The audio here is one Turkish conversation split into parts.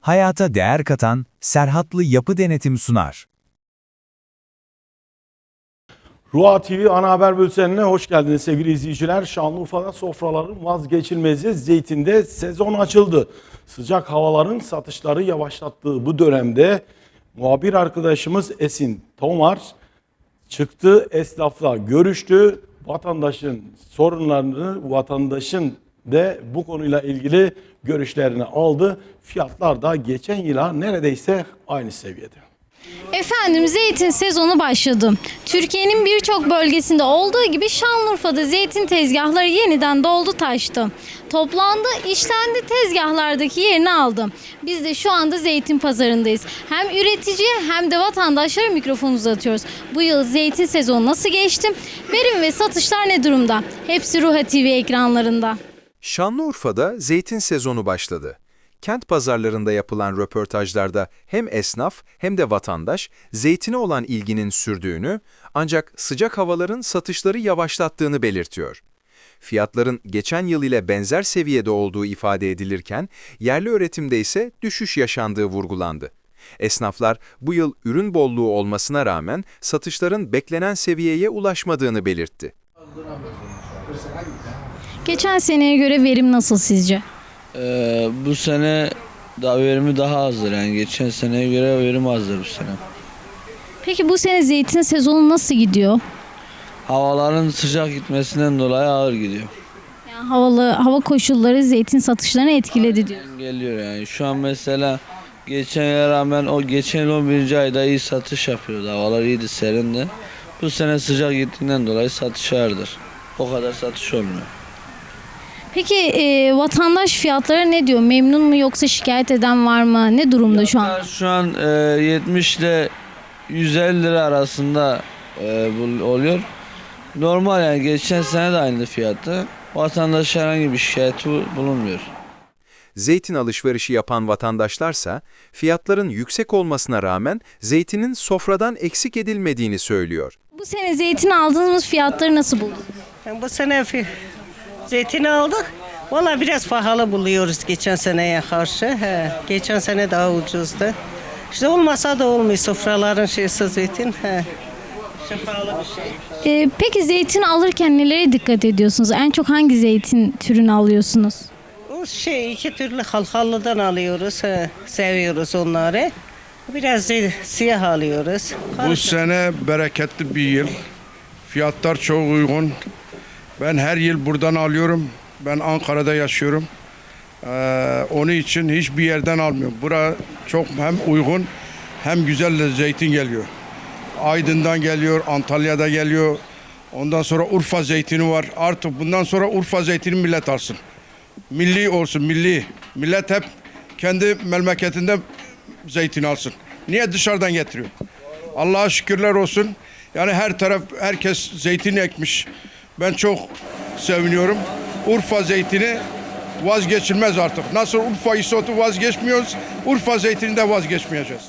hayata değer katan Serhatlı Yapı Denetim sunar. Ruha TV ana haber bültenine hoş geldiniz sevgili izleyiciler. Şanlıurfa'da sofraların vazgeçilmezi zeytinde sezon açıldı. Sıcak havaların satışları yavaşlattığı bu dönemde muhabir arkadaşımız Esin Tomar çıktı, esnafla görüştü. Vatandaşın sorunlarını, vatandaşın de bu konuyla ilgili görüşlerini aldı. Fiyatlar da geçen yıla neredeyse aynı seviyede. Efendim zeytin sezonu başladı. Türkiye'nin birçok bölgesinde olduğu gibi Şanlıurfa'da zeytin tezgahları yeniden doldu taştı. Toplandı, işlendi, tezgahlardaki yerini aldı. Biz de şu anda zeytin pazarındayız. Hem üreticiye hem de vatandaşlara mikrofon uzatıyoruz. Bu yıl zeytin sezonu nasıl geçti? Verim ve satışlar ne durumda? Hepsi Ruha TV ekranlarında. Şanlıurfa'da zeytin sezonu başladı. Kent pazarlarında yapılan röportajlarda hem esnaf hem de vatandaş zeytine olan ilginin sürdüğünü ancak sıcak havaların satışları yavaşlattığını belirtiyor. Fiyatların geçen yıl ile benzer seviyede olduğu ifade edilirken yerli üretimde ise düşüş yaşandığı vurgulandı. Esnaflar bu yıl ürün bolluğu olmasına rağmen satışların beklenen seviyeye ulaşmadığını belirtti. Geçen seneye göre verim nasıl sizce? Ee, bu sene daha verimi daha azdır yani geçen seneye göre verim azdır bu sene. Peki bu sene zeytin sezonu nasıl gidiyor? Havaların sıcak gitmesinden dolayı ağır gidiyor. Yani havalı hava koşulları zeytin satışlarını etkiledi diyor. Geliyor yani şu an mesela geçen yıla rağmen o geçen yıl 11. ayda iyi satış yapıyordu. Havalar iyiydi serindi. Bu sene sıcak gittiğinden dolayı satış ağırdır. O kadar satış olmuyor. Peki e, vatandaş fiyatları ne diyor? Memnun mu yoksa şikayet eden var mı? Ne durumda şu an? Şu an e, 70 ile 150 lira arasında e, bul- oluyor. Normal yani geçen sene de aynı fiyatı. Vatandaş herhangi bir şikayeti bu- bulunmuyor. Zeytin alışverişi yapan vatandaşlarsa fiyatların yüksek olmasına rağmen zeytinin sofradan eksik edilmediğini söylüyor. Bu sene zeytin aldığımız fiyatları nasıl buldun? Bu sene fi- zeytin aldık. Valla biraz pahalı buluyoruz geçen seneye karşı. He, geçen sene daha ucuzdu. İşte olmasa da olmuyor sofraların şeysi zeytin. He. İşte pahalı bir şey. E, peki zeytin alırken nelere dikkat ediyorsunuz? En çok hangi zeytin türünü alıyorsunuz? O şey iki türlü halkalıdan alıyoruz. He. Seviyoruz onları. Biraz da siyah alıyoruz. Bu Karışık. sene bereketli bir yıl. Fiyatlar çok uygun. Ben her yıl buradan alıyorum. Ben Ankara'da yaşıyorum. Ee, onun için hiçbir yerden almıyorum. Bura çok hem uygun hem güzel zeytin geliyor. Aydın'dan geliyor, Antalya'da geliyor. Ondan sonra Urfa zeytini var. Artık bundan sonra Urfa zeytini millet alsın. Milli olsun, milli. Millet hep kendi memleketinde zeytin alsın. Niye dışarıdan getiriyor? Allah'a şükürler olsun. Yani her taraf herkes zeytin ekmiş. Ben çok seviniyorum. Urfa zeytini vazgeçilmez artık. Nasıl Urfa isotu vazgeçmiyoruz, Urfa zeytini de vazgeçmeyeceğiz.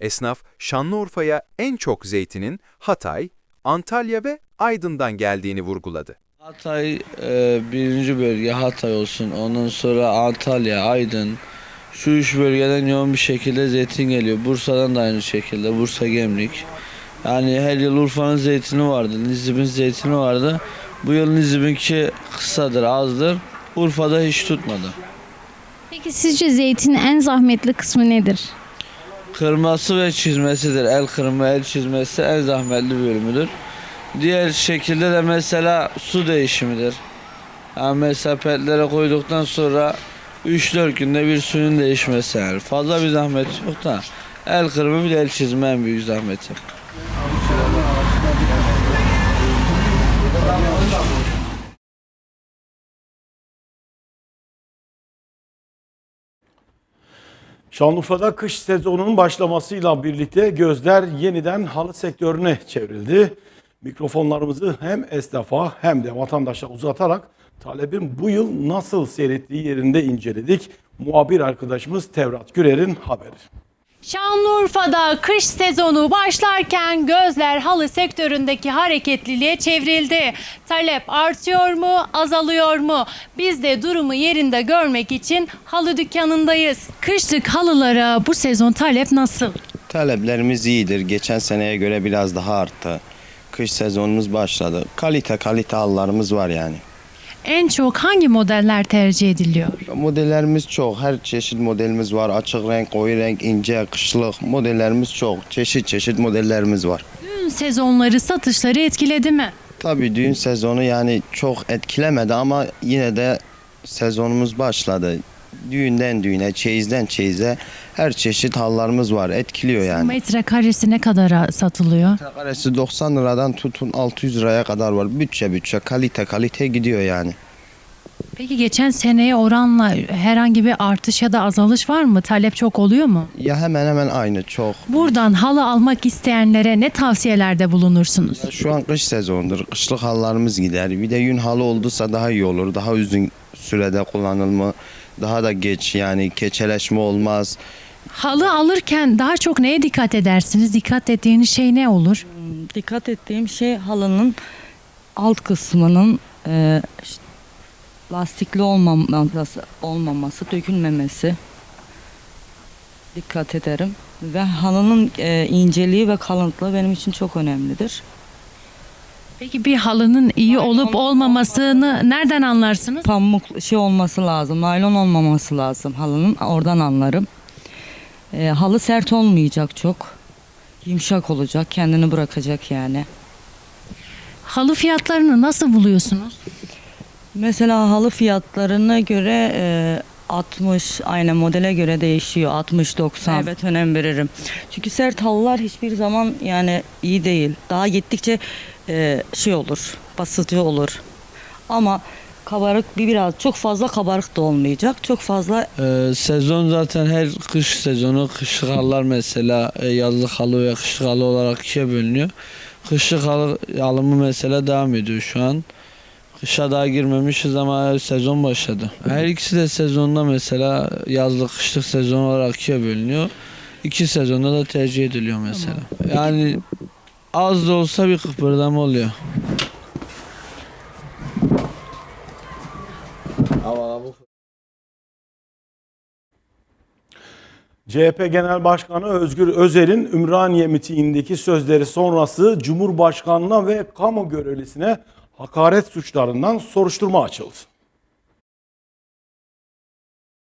Esnaf Şanlıurfa'ya en çok zeytinin Hatay, Antalya ve Aydın'dan geldiğini vurguladı. Hatay e, birinci bölge Hatay olsun. Ondan sonra Antalya, Aydın. Şu üç bölgeden yoğun bir şekilde zeytin geliyor. Bursa'dan da aynı şekilde. Bursa Gemlik. Yani her yıl Urfa'nın zeytini vardı. Nizip'in zeytini vardı. Bu yıl Nizip'inki kısadır, azdır. Urfa'da hiç tutmadı. Peki sizce zeytinin en zahmetli kısmı nedir? Kırması ve çizmesidir. El kırma, el çizmesi en zahmetli bölümüdür. Diğer şekilde de mesela su değişimidir. Yani mesela petlere koyduktan sonra 3-4 günde bir suyun değişmesi yani. Fazla bir zahmet yok da el kırımı bir de el çizme en büyük zahmeti. Şanlıurfa'da kış sezonunun başlamasıyla birlikte gözler yeniden halı sektörüne çevrildi. Mikrofonlarımızı hem esnafa hem de vatandaşa uzatarak talebin bu yıl nasıl seyrettiği yerinde inceledik. Muhabir arkadaşımız Tevrat Gürer'in haberi. Şanlıurfa'da kış sezonu başlarken gözler halı sektöründeki hareketliliğe çevrildi. Talep artıyor mu, azalıyor mu? Biz de durumu yerinde görmek için halı dükkanındayız. Kışlık halılara bu sezon talep nasıl? Taleplerimiz iyidir. Geçen seneye göre biraz daha arttı. Kış sezonumuz başladı. Kalite kalite halılarımız var yani. En çok hangi modeller tercih ediliyor? Modellerimiz çok. Her çeşit modelimiz var. Açık renk, koyu renk, ince, kışlık modellerimiz çok. Çeşit çeşit modellerimiz var. Düğün sezonları satışları etkiledi mi? Tabii düğün sezonu yani çok etkilemedi ama yine de sezonumuz başladı. Düğünden düğüne, çeyizden çeyize her çeşit halılarımız var. Etkiliyor yani. Metrekaresi ne kadara satılıyor? Karesi 90 liradan tutun 600 liraya kadar var. Bütçe bütçe, kalite kalite gidiyor yani. Peki geçen seneye oranla herhangi bir artış ya da azalış var mı? Talep çok oluyor mu? Ya hemen hemen aynı çok. Buradan halı almak isteyenlere ne tavsiyelerde bulunursunuz? Şu an kış sezonudur. Kışlık halılarımız gider. Bir de yün halı olduysa daha iyi olur. Daha uzun sürede kullanılma. Daha da geç yani keçeleşme olmaz. Halı alırken daha çok neye dikkat edersiniz? Dikkat ettiğiniz şey ne olur? Dikkat ettiğim şey halının alt kısmının e, ş- lastikli olmaması, olmaması, dökülmemesi. Dikkat ederim. Ve halının e, inceliği ve kalınlığı benim için çok önemlidir. Peki bir halının iyi olup olmamasını nereden anlarsınız? Pamuk şey olması lazım, naylon olmaması lazım halının. Oradan anlarım. E, halı sert olmayacak çok. Yumuşak olacak, kendini bırakacak yani. Halı fiyatlarını nasıl buluyorsunuz? Mesela halı fiyatlarına göre e, 60 aynı modele göre değişiyor. 60 90. Evet önem veririm. Çünkü sert halılar hiçbir zaman yani iyi değil. Daha gittikçe e, şey olur. Basıcı olur. Ama kabarık bir biraz çok fazla kabarık da olmayacak. Çok fazla Ee, sezon zaten her kış sezonu kışlık halılar mesela e, yazlık halı ve kışlık halı olarak ikiye bölünüyor. Kışlık halı alımı mesela devam ediyor şu an. Kışa daha girmemişiz ama sezon başladı. Her ikisi de sezonda mesela yazlık kışlık sezon olarak ikiye bölünüyor. İki sezonda da tercih ediliyor mesela. Yani az da olsa bir kıpırdama oluyor. CHP Genel Başkanı Özgür Özel'in Ümraniye mitingindeki sözleri sonrası Cumhurbaşkanına ve kamu görevlisine hakaret suçlarından soruşturma açıldı.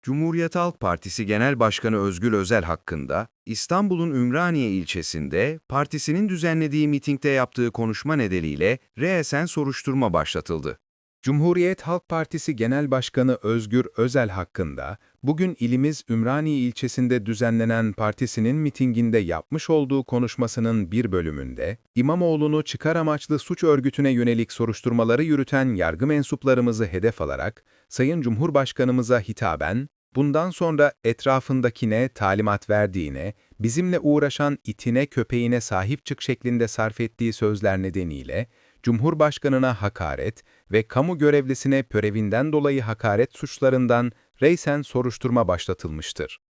Cumhuriyet Halk Partisi Genel Başkanı Özgür Özel hakkında İstanbul'un Ümraniye ilçesinde partisinin düzenlediği mitingde yaptığı konuşma nedeniyle reesen soruşturma başlatıldı. Cumhuriyet Halk Partisi Genel Başkanı Özgür Özel hakkında bugün ilimiz Ümraniye ilçesinde düzenlenen partisinin mitinginde yapmış olduğu konuşmasının bir bölümünde İmamoğlu'nu çıkar amaçlı suç örgütüne yönelik soruşturmaları yürüten yargı mensuplarımızı hedef alarak Sayın Cumhurbaşkanımıza hitaben bundan sonra etrafındakine talimat verdiğine, bizimle uğraşan itine köpeğine sahip çık şeklinde sarf ettiği sözler nedeniyle, Cumhurbaşkanına hakaret ve kamu görevlisine görevinden dolayı hakaret suçlarından reysen soruşturma başlatılmıştır.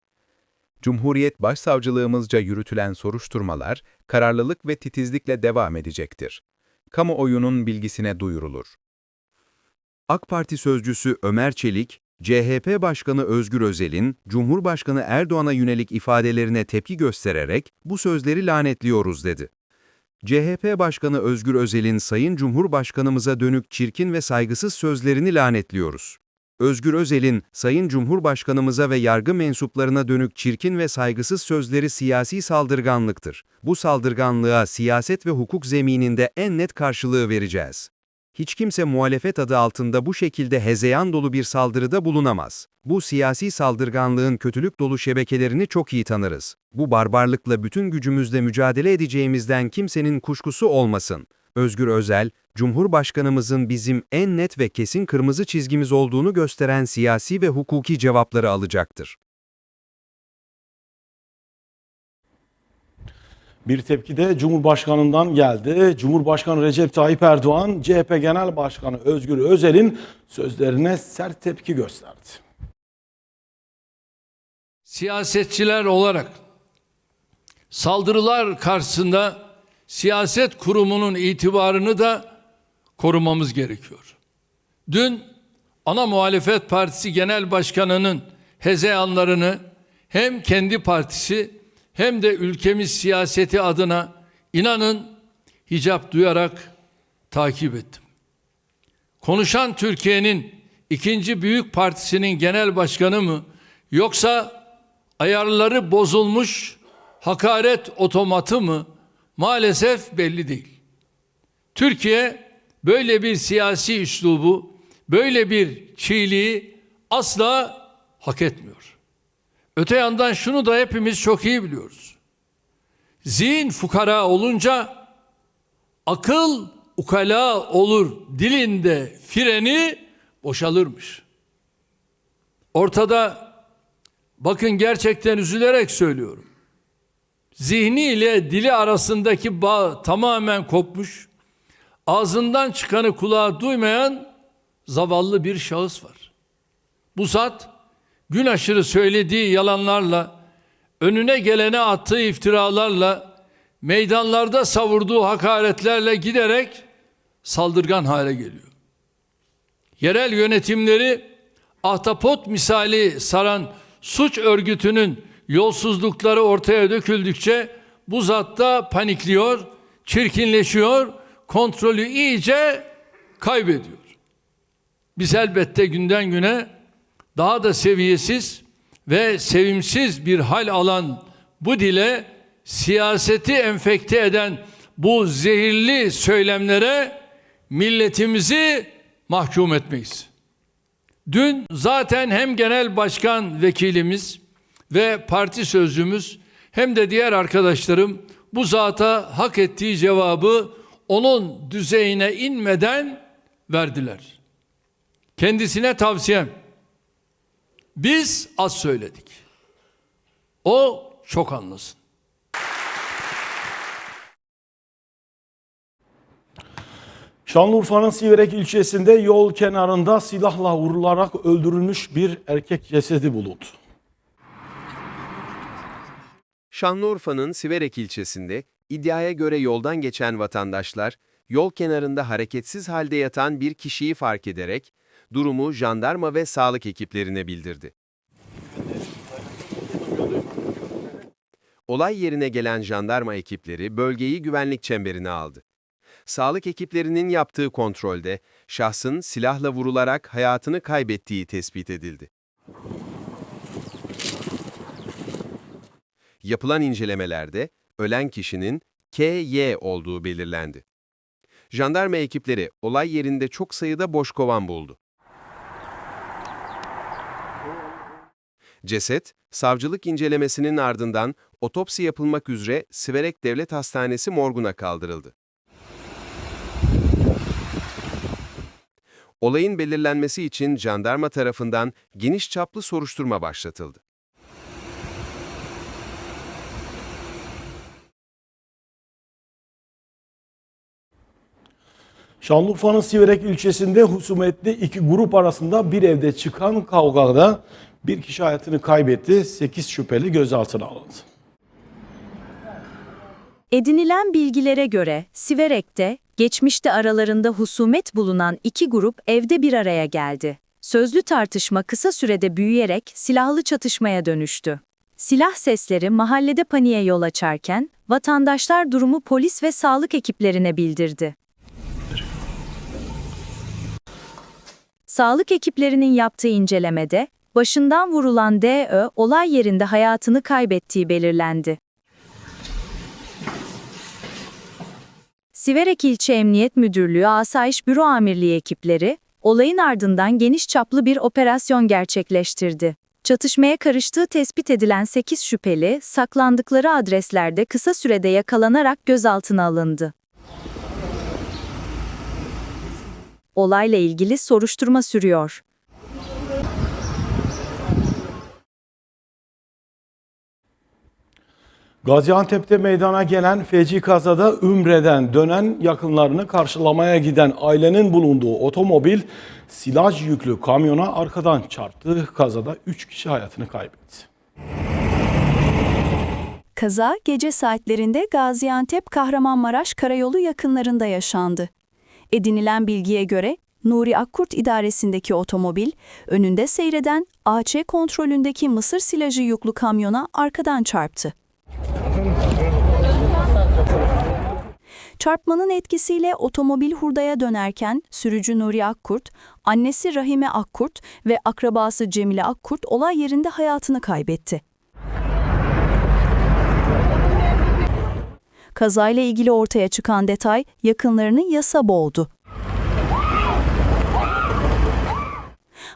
Cumhuriyet Başsavcılığımızca yürütülen soruşturmalar kararlılık ve titizlikle devam edecektir. Kamuoyunun bilgisine duyurulur. AK Parti sözcüsü Ömer Çelik, CHP Başkanı Özgür Özel'in Cumhurbaşkanı Erdoğan'a yönelik ifadelerine tepki göstererek bu sözleri lanetliyoruz dedi. CHP Başkanı Özgür Özel'in Sayın Cumhurbaşkanımıza dönük çirkin ve saygısız sözlerini lanetliyoruz. Özgür Özel'in Sayın Cumhurbaşkanımıza ve yargı mensuplarına dönük çirkin ve saygısız sözleri siyasi saldırganlıktır. Bu saldırganlığa siyaset ve hukuk zemininde en net karşılığı vereceğiz. Hiç kimse muhalefet adı altında bu şekilde hezeyan dolu bir saldırıda bulunamaz. Bu siyasi saldırganlığın kötülük dolu şebekelerini çok iyi tanırız. Bu barbarlıkla bütün gücümüzle mücadele edeceğimizden kimsenin kuşkusu olmasın. Özgür Özel, Cumhurbaşkanımızın bizim en net ve kesin kırmızı çizgimiz olduğunu gösteren siyasi ve hukuki cevapları alacaktır. Bir tepki de Cumhurbaşkanı'ndan geldi. Cumhurbaşkanı Recep Tayyip Erdoğan, CHP Genel Başkanı Özgür Özel'in sözlerine sert tepki gösterdi. siyasetçiler olarak Saldırılar karşısında siyaset kurumunun itibarını da korumamız gerekiyor. Dün ana muhalefet partisi genel başkanının hezeyanlarını hem kendi partisi hem de ülkemiz siyaseti adına inanın hicap duyarak takip ettim. Konuşan Türkiye'nin ikinci büyük partisinin genel başkanı mı yoksa ayarları bozulmuş hakaret otomatı mı maalesef belli değil. Türkiye böyle bir siyasi üslubu, böyle bir çiğliği asla hak etmiyor. Öte yandan şunu da hepimiz çok iyi biliyoruz. Zihin fukara olunca akıl ukala olur dilinde freni boşalırmış. Ortada bakın gerçekten üzülerek söylüyorum. Zihni ile dili arasındaki bağ tamamen kopmuş. Ağzından çıkanı kulağa duymayan zavallı bir şahıs var. Bu zat gün aşırı söylediği yalanlarla, önüne gelene attığı iftiralarla, meydanlarda savurduğu hakaretlerle giderek saldırgan hale geliyor. Yerel yönetimleri ahtapot misali saran suç örgütünün yolsuzlukları ortaya döküldükçe bu zatta panikliyor, çirkinleşiyor, kontrolü iyice kaybediyor. Biz elbette günden güne daha da seviyesiz ve sevimsiz bir hal alan bu dile siyaseti enfekte eden bu zehirli söylemlere milletimizi mahkum etmeyiz. Dün zaten hem genel başkan vekilimiz ve parti sözcümüz hem de diğer arkadaşlarım bu zata hak ettiği cevabı onun düzeyine inmeden verdiler. Kendisine tavsiyem biz az söyledik. O çok anlasın. Şanlıurfa'nın Siverek ilçesinde yol kenarında silahla vurularak öldürülmüş bir erkek cesedi bulundu. Şanlıurfa'nın Siverek ilçesinde iddiaya göre yoldan geçen vatandaşlar yol kenarında hareketsiz halde yatan bir kişiyi fark ederek durumu jandarma ve sağlık ekiplerine bildirdi. Olay yerine gelen jandarma ekipleri bölgeyi güvenlik çemberine aldı. Sağlık ekiplerinin yaptığı kontrolde şahsın silahla vurularak hayatını kaybettiği tespit edildi. Yapılan incelemelerde ölen kişinin KY olduğu belirlendi. Jandarma ekipleri olay yerinde çok sayıda boş kovan buldu. Ceset, savcılık incelemesinin ardından otopsi yapılmak üzere Siverek Devlet Hastanesi morguna kaldırıldı. Olayın belirlenmesi için jandarma tarafından geniş çaplı soruşturma başlatıldı. Şanlıurfa'nın Siverek ilçesinde husumetli iki grup arasında bir evde çıkan kavgada bir kişi hayatını kaybetti, 8 şüpheli gözaltına alındı. Edinilen bilgilere göre Siverek'te geçmişte aralarında husumet bulunan iki grup evde bir araya geldi. Sözlü tartışma kısa sürede büyüyerek silahlı çatışmaya dönüştü. Silah sesleri mahallede paniğe yol açarken vatandaşlar durumu polis ve sağlık ekiplerine bildirdi. Sağlık ekiplerinin yaptığı incelemede başından vurulan DÖ olay yerinde hayatını kaybettiği belirlendi. Siverek İlçe Emniyet Müdürlüğü Asayiş Büro Amirliği ekipleri, olayın ardından geniş çaplı bir operasyon gerçekleştirdi. Çatışmaya karıştığı tespit edilen 8 şüpheli, saklandıkları adreslerde kısa sürede yakalanarak gözaltına alındı. Olayla ilgili soruşturma sürüyor. Gaziantep'te meydana gelen feci kazada Ümre'den dönen yakınlarını karşılamaya giden ailenin bulunduğu otomobil silaj yüklü kamyona arkadan çarptı. Kazada 3 kişi hayatını kaybetti. Kaza gece saatlerinde Gaziantep Kahramanmaraş Karayolu yakınlarında yaşandı. Edinilen bilgiye göre Nuri Akkurt idaresindeki otomobil önünde seyreden AC kontrolündeki mısır silajı yüklü kamyona arkadan çarptı. Çarpmanın etkisiyle otomobil hurdaya dönerken sürücü Nuri Akkurt, annesi Rahime Akkurt ve akrabası Cemile Akkurt olay yerinde hayatını kaybetti. Kazayla ilgili ortaya çıkan detay yakınlarını yasa boğdu.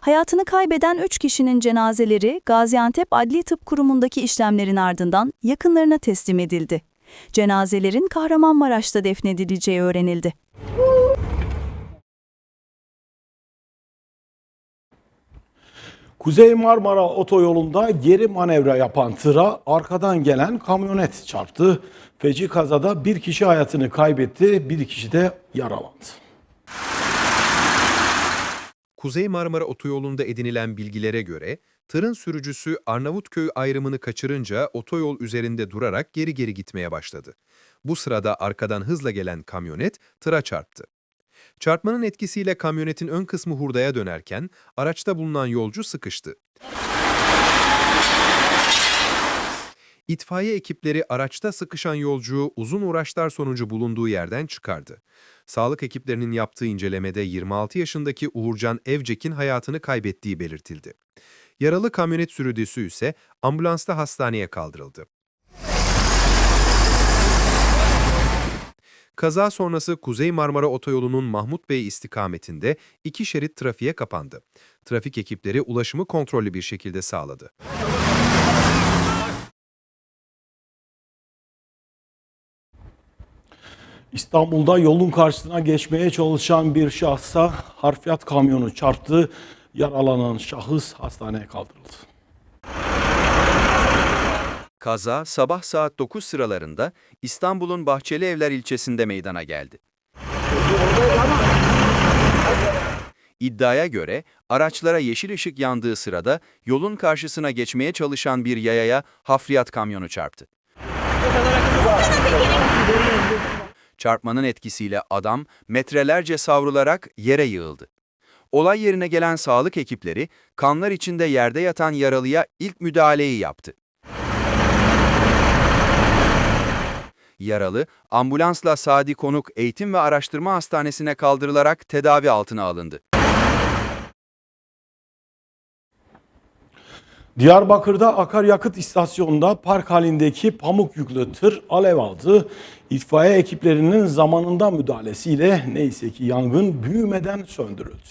Hayatını kaybeden 3 kişinin cenazeleri Gaziantep Adli Tıp Kurumu'ndaki işlemlerin ardından yakınlarına teslim edildi. Cenazelerin Kahramanmaraş'ta defnedileceği öğrenildi. Kuzey Marmara Otoyolu'nda geri manevra yapan tıra arkadan gelen kamyonet çarptı. Feci kazada bir kişi hayatını kaybetti, bir kişi de yaralandı. Kuzey Marmara Otoyolu'nda edinilen bilgilere göre, tırın sürücüsü Arnavutköy ayrımını kaçırınca otoyol üzerinde durarak geri geri gitmeye başladı. Bu sırada arkadan hızla gelen kamyonet tıra çarptı. Çarpmanın etkisiyle kamyonetin ön kısmı hurdaya dönerken araçta bulunan yolcu sıkıştı. İtfaiye ekipleri araçta sıkışan yolcuyu uzun uğraşlar sonucu bulunduğu yerden çıkardı. Sağlık ekiplerinin yaptığı incelemede 26 yaşındaki Uğurcan Evcek'in hayatını kaybettiği belirtildi. Yaralı kamyonet sürücüsü ise ambulansla hastaneye kaldırıldı. Kaza sonrası Kuzey Marmara Otoyolu'nun Mahmut Bey istikametinde iki şerit trafiğe kapandı. Trafik ekipleri ulaşımı kontrollü bir şekilde sağladı. İstanbul'da yolun karşısına geçmeye çalışan bir şahsa harfiyat kamyonu çarptı. Yaralanan şahıs hastaneye kaldırıldı. Kaza sabah saat 9 sıralarında İstanbul'un Bahçeli Evler ilçesinde meydana geldi. İddiaya göre araçlara yeşil ışık yandığı sırada yolun karşısına geçmeye çalışan bir yayaya hafriyat kamyonu çarptı. Çarpmanın etkisiyle adam metrelerce savrularak yere yığıldı. Olay yerine gelen sağlık ekipleri kanlar içinde yerde yatan yaralıya ilk müdahaleyi yaptı. Yaralı, ambulansla Sadi Konuk Eğitim ve Araştırma Hastanesi'ne kaldırılarak tedavi altına alındı. Diyarbakır'da akaryakıt istasyonunda park halindeki pamuk yüklü tır alev aldı. İtfaiye ekiplerinin zamanında müdahalesiyle neyse ki yangın büyümeden söndürüldü.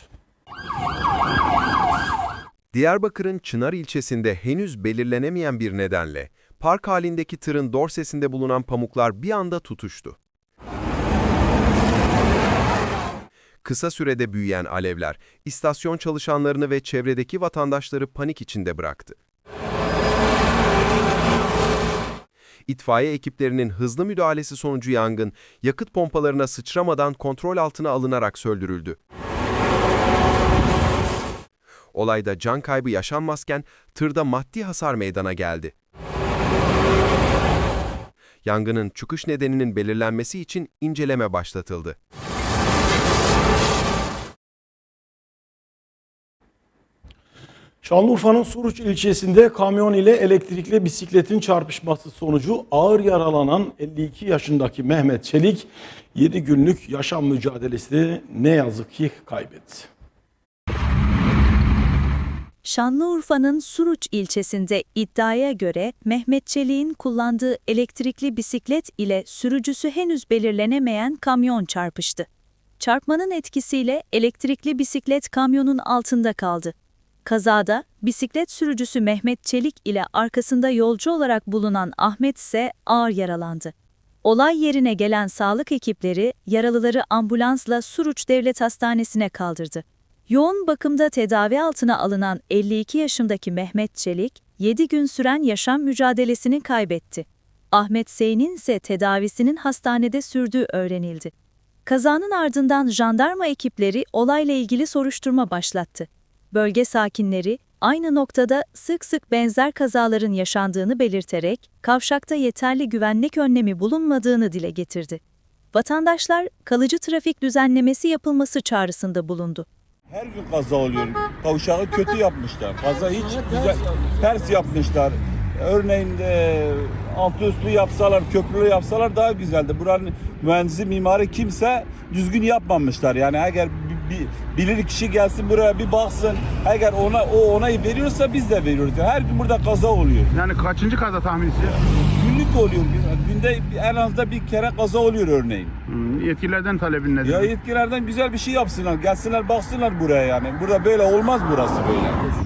Diyarbakır'ın Çınar ilçesinde henüz belirlenemeyen bir nedenle park halindeki tırın dorsesinde bulunan pamuklar bir anda tutuştu. Kısa sürede büyüyen alevler istasyon çalışanlarını ve çevredeki vatandaşları panik içinde bıraktı. İtfaiye ekiplerinin hızlı müdahalesi sonucu yangın yakıt pompalarına sıçramadan kontrol altına alınarak söndürüldü. Olayda can kaybı yaşanmazken tırda maddi hasar meydana geldi. Yangının çıkış nedeninin belirlenmesi için inceleme başlatıldı. Şanlıurfa'nın Suruç ilçesinde kamyon ile elektrikli bisikletin çarpışması sonucu ağır yaralanan 52 yaşındaki Mehmet Çelik 7 günlük yaşam mücadelesini ne yazık ki kaybetti. Şanlıurfa'nın Suruç ilçesinde iddiaya göre Mehmet Çelik'in kullandığı elektrikli bisiklet ile sürücüsü henüz belirlenemeyen kamyon çarpıştı. Çarpmanın etkisiyle elektrikli bisiklet kamyonun altında kaldı. Kazada bisiklet sürücüsü Mehmet Çelik ile arkasında yolcu olarak bulunan Ahmet ise ağır yaralandı. Olay yerine gelen sağlık ekipleri yaralıları ambulansla Suruç Devlet Hastanesi'ne kaldırdı. Yoğun bakımda tedavi altına alınan 52 yaşındaki Mehmet Çelik, 7 gün süren yaşam mücadelesini kaybetti. Ahmet Sey'nin ise tedavisinin hastanede sürdüğü öğrenildi. Kazanın ardından jandarma ekipleri olayla ilgili soruşturma başlattı. Bölge sakinleri aynı noktada sık sık benzer kazaların yaşandığını belirterek kavşakta yeterli güvenlik önlemi bulunmadığını dile getirdi. Vatandaşlar kalıcı trafik düzenlemesi yapılması çağrısında bulundu. Her gün kaza oluyor. Kavşağı kötü yapmışlar. Kaza hiç güzel, ters yapmışlar. Örneğin e, altı üstlü yapsalar, köprülü yapsalar daha güzeldi. Buranın mühendisi, mimarı kimse düzgün yapmamışlar. Yani eğer bir, bilir kişi gelsin buraya bir baksın. Eğer ona o onayı veriyorsa biz de veriyoruz. Her gün burada kaza oluyor. Yani kaçıncı kaza tahminisi? Günlük oluyor. Günde en az da bir kere kaza oluyor örneğin. Yetkililerden talebin nedir? Ya yetkilerden güzel bir şey yapsınlar. Gelsinler baksınlar buraya yani. Burada böyle olmaz burası böyle.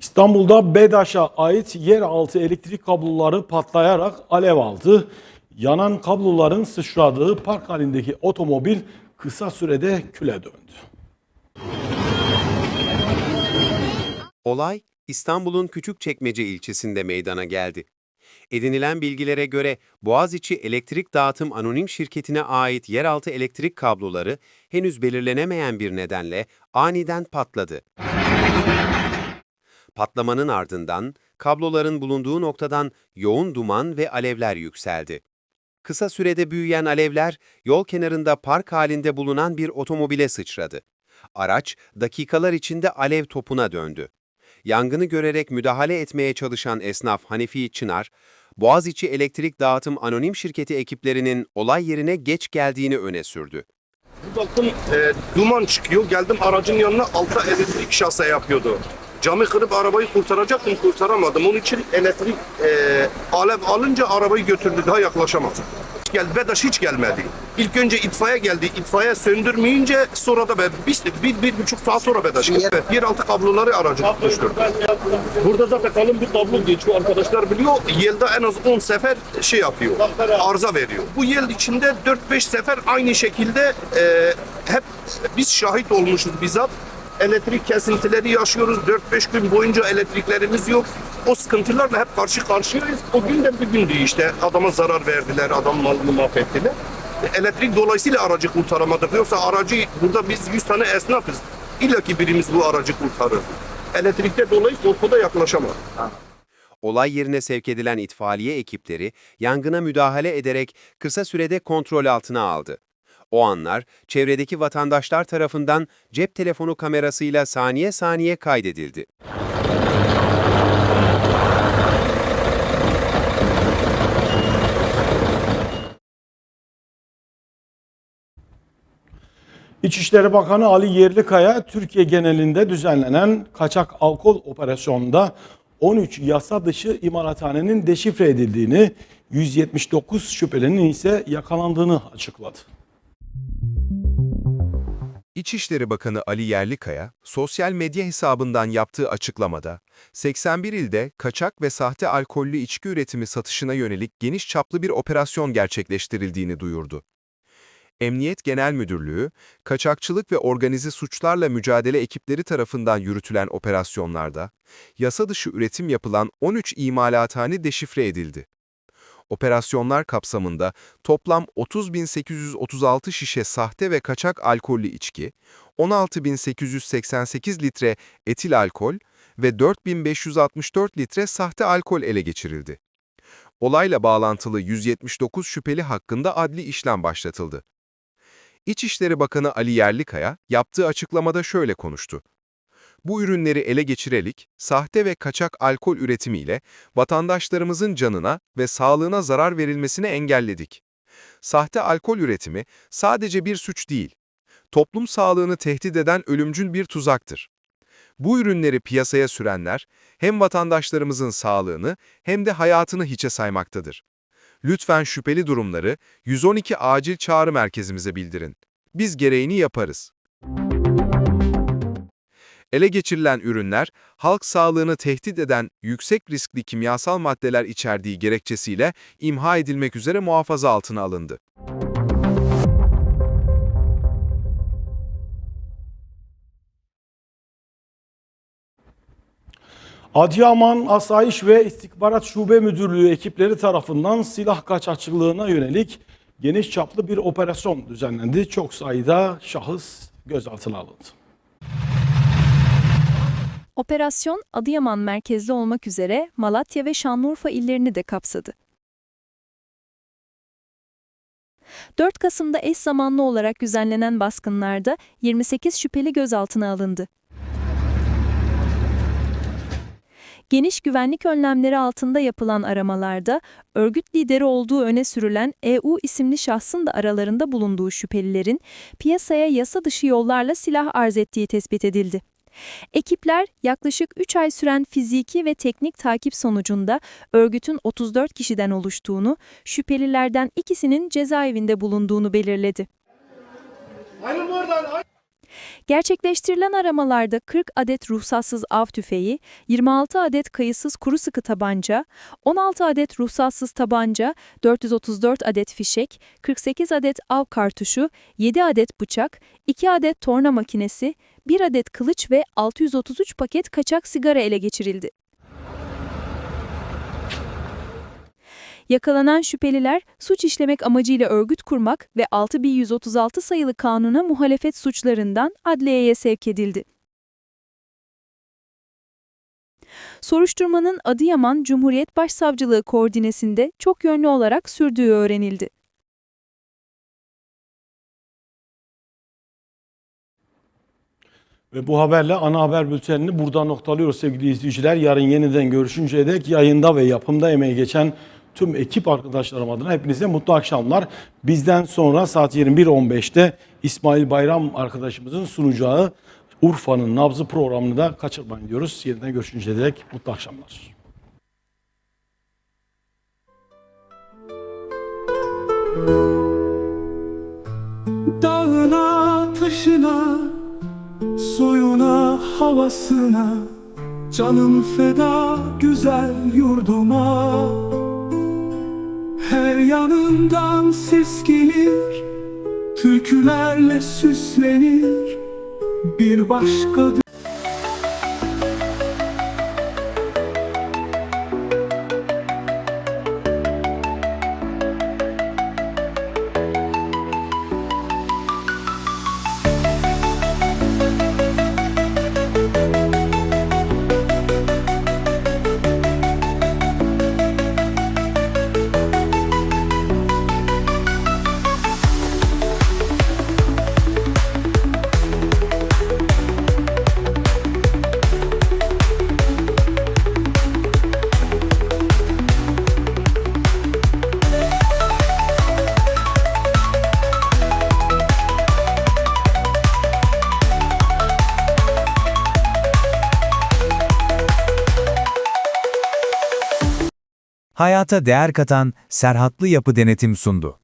İstanbul'da BEDAŞ'a ait yeraltı elektrik kabloları patlayarak alev aldı. Yanan kabloların sıçradığı park halindeki otomobil kısa sürede küle döndü. Olay İstanbul'un Küçükçekmece ilçesinde meydana geldi. Edinilen bilgilere göre Boğaziçi Elektrik Dağıtım Anonim Şirketi'ne ait yeraltı elektrik kabloları henüz belirlenemeyen bir nedenle aniden patladı. Patlamanın ardından kabloların bulunduğu noktadan yoğun duman ve alevler yükseldi. Kısa sürede büyüyen alevler yol kenarında park halinde bulunan bir otomobile sıçradı. Araç dakikalar içinde alev topuna döndü. Yangını görerek müdahale etmeye çalışan esnaf Hanefi Çınar, Boğaziçi Elektrik Dağıtım Anonim Şirketi ekiplerinin olay yerine geç geldiğini öne sürdü. Baktım e, duman çıkıyor. Geldim aracın yanına altta elektrik şase yapıyordu. Camı kırıp arabayı kurtaracaktım kurtaramadım. Onun için elektrik e, alev alınca arabayı götürdü daha yaklaşamadım. Geldi, BEDAŞ hiç gelmedi. İlk önce itfaiye geldi. İtfaiye söndürmeyince sonra da bir, bir, bir buçuk saat sonra BEDAŞ geldi. Evet, yeraltı kabloları aracı tutmuştur. Burada zaten kalın bir kablo geçiyor. Arkadaşlar biliyor. Yılda en az 10 sefer şey yapıyor. Arıza veriyor. Bu yıl içinde 4-5 sefer aynı şekilde e, hep biz şahit olmuşuz bizzat. Elektrik kesintileri yaşıyoruz. 4-5 gün boyunca elektriklerimiz yok. O sıkıntılarla hep karşı karşıyayız. O gün de bir gündü işte. Adama zarar verdiler, adam malını mahvettiler. Elektrik dolayısıyla aracı kurtaramadık. Yoksa aracı burada biz 100 tane esnafız. İlla ki birimiz bu aracı kurtarır. Elektrikte dolayı korkuda yaklaşamadık. Olay yerine sevk edilen itfaiye ekipleri yangına müdahale ederek kısa sürede kontrol altına aldı. O anlar çevredeki vatandaşlar tarafından cep telefonu kamerasıyla saniye saniye kaydedildi. İçişleri Bakanı Ali Yerlikaya, Türkiye genelinde düzenlenen kaçak alkol operasyonunda 13 yasa dışı imalathanenin deşifre edildiğini, 179 şüphelinin ise yakalandığını açıkladı. İçişleri Bakanı Ali Yerlikaya, sosyal medya hesabından yaptığı açıklamada, 81 ilde kaçak ve sahte alkollü içki üretimi satışına yönelik geniş çaplı bir operasyon gerçekleştirildiğini duyurdu. Emniyet Genel Müdürlüğü, kaçakçılık ve organize suçlarla mücadele ekipleri tarafından yürütülen operasyonlarda, yasa dışı üretim yapılan 13 imalathane deşifre edildi. Operasyonlar kapsamında toplam 30.836 şişe sahte ve kaçak alkollü içki, 16.888 litre etil alkol ve 4.564 litre sahte alkol ele geçirildi. Olayla bağlantılı 179 şüpheli hakkında adli işlem başlatıldı. İçişleri Bakanı Ali Yerlikaya yaptığı açıklamada şöyle konuştu. Bu ürünleri ele geçirelik, sahte ve kaçak alkol üretimiyle vatandaşlarımızın canına ve sağlığına zarar verilmesini engelledik. Sahte alkol üretimi sadece bir suç değil, toplum sağlığını tehdit eden ölümcül bir tuzaktır. Bu ürünleri piyasaya sürenler hem vatandaşlarımızın sağlığını hem de hayatını hiçe saymaktadır. Lütfen şüpheli durumları 112 acil çağrı merkezimize bildirin. Biz gereğini yaparız. Ele geçirilen ürünler, halk sağlığını tehdit eden yüksek riskli kimyasal maddeler içerdiği gerekçesiyle imha edilmek üzere muhafaza altına alındı. Adıyaman Asayiş ve İstihbarat Şube Müdürlüğü ekipleri tarafından silah kaçakçılığına yönelik geniş çaplı bir operasyon düzenlendi. Çok sayıda şahıs gözaltına alındı. Operasyon Adıyaman merkezli olmak üzere Malatya ve Şanlıurfa illerini de kapsadı. 4 Kasım'da eş zamanlı olarak düzenlenen baskınlarda 28 şüpheli gözaltına alındı. Geniş güvenlik önlemleri altında yapılan aramalarda örgüt lideri olduğu öne sürülen EU isimli şahsın da aralarında bulunduğu şüphelilerin piyasaya yasa dışı yollarla silah arz ettiği tespit edildi. Ekipler yaklaşık 3 ay süren fiziki ve teknik takip sonucunda örgütün 34 kişiden oluştuğunu, şüphelilerden ikisinin cezaevinde bulunduğunu belirledi. Gerçekleştirilen aramalarda 40 adet ruhsatsız av tüfeği, 26 adet kayıtsız kuru sıkı tabanca, 16 adet ruhsatsız tabanca, 434 adet fişek, 48 adet av kartuşu, 7 adet bıçak, 2 adet torna makinesi, 1 adet kılıç ve 633 paket kaçak sigara ele geçirildi. Yakalanan şüpheliler suç işlemek amacıyla örgüt kurmak ve 6136 sayılı kanuna muhalefet suçlarından adliyeye sevk edildi. Soruşturmanın Adıyaman Cumhuriyet Başsavcılığı koordinesinde çok yönlü olarak sürdüğü öğrenildi. Ve bu haberle ana haber bültenini burada noktalıyoruz sevgili izleyiciler. Yarın yeniden görüşünceye dek yayında ve yapımda emeği geçen tüm ekip arkadaşlarım adına hepinize mutlu akşamlar. Bizden sonra saat 21.15'te İsmail Bayram arkadaşımızın sunacağı Urfa'nın nabzı programını da kaçırmayın diyoruz. Yeniden görüşünceye dek mutlu akşamlar. Dağına, taşına, suyuna, havasına Canım feda güzel yurduma Her yanından ses gelir Türkülerle süslenir. Bir başka Hayata değer katan Serhatlı Yapı Denetim sundu.